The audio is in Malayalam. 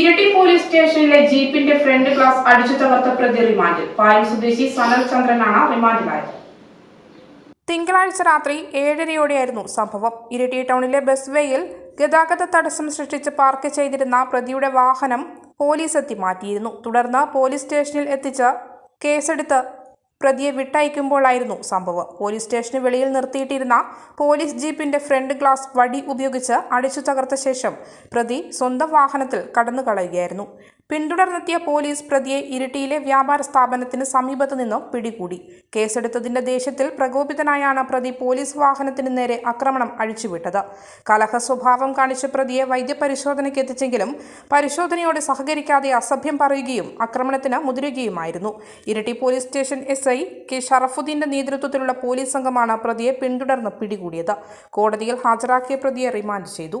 ഇരട്ടി പോലീസ് സ്റ്റേഷനിലെ ജീപ്പിന്റെ ഫ്രണ്ട് ഗ്ലാസ് അടിച്ചു തകർത്ത പ്രതി റിമാൻഡിൽ പായം സ്വദേശി സനൽ ചന്ദ്രനാണ് റിമാൻഡിലായത്. തിങ്കളാഴ്ച രാത്രി ഏഴരയോടെയായിരുന്നു സംഭവം. ഇരട്ടി ടൗണിലെ ബസ് വേയിൽ ഗതാഗത തടസ്സം സൃഷ്ടിച്ച് പാർക്ക് ചെയ്തിരുന്ന പ്രതിയുടെ വാഹനം പോലീസ് എത്തി മാറ്റിയിരുന്നു. തുടർന്ന് പോലീസ് സ്റ്റേഷനിൽ എത്തിച്ച് കേസെടുത്ത് പ്രതിയെ വിട്ടയക്കുമ്പോഴായിരുന്നു സംഭവം. പോലീസ് സ്റ്റേഷന് വെളിയിൽ നിർത്തിയിട്ടിരുന്ന പോലീസ് ജീപ്പിന്റെ ഫ്രണ്ട് ഗ്ലാസ് വടി ഉപയോഗിച്ച് അടിച്ചു തകർത്ത ശേഷം പ്രതി സ്വന്തം വാഹനത്തിൽ കടന്നു കളയുകയായിരുന്നു പിന്തുടർന്നെത്തിയ പോലീസ് പ്രതിയെ ഇരിട്ടിയിലെ വ്യാപാര സ്ഥാപനത്തിന് സമീപത്തു നിന്നും പിടികൂടി. കേസെടുത്തതിന്റെ ദേഷ്യത്തിൽ പ്രകോപിതനായാണ് പ്രതി പോലീസ് വാഹനത്തിന് നേരെ ആക്രമണം അഴിച്ചുവിട്ടത്. കലഹ സ്വഭാവം കാണിച്ച പ്രതിയെ വൈദ്യപരിശോധനയ്ക്ക് എത്തിച്ചെങ്കിലും പരിശോധനയോട് സഹകരിക്കാതെ അസഭ്യം പറയുകയും ആക്രമണത്തിന് മുതിരുകയുമായിരുന്നു. Iritty police station S I K ഷറഫുദ്ദീന്റെ നേതൃത്വത്തിലുള്ള പോലീസ് സംഘമാണ് പ്രതിയെ പിന്തുടർന്ന് പിടികൂടിയത്. കോടതിയിൽ ഹാജരാക്കിയ പ്രതിയെ റിമാൻഡ് ചെയ്തു.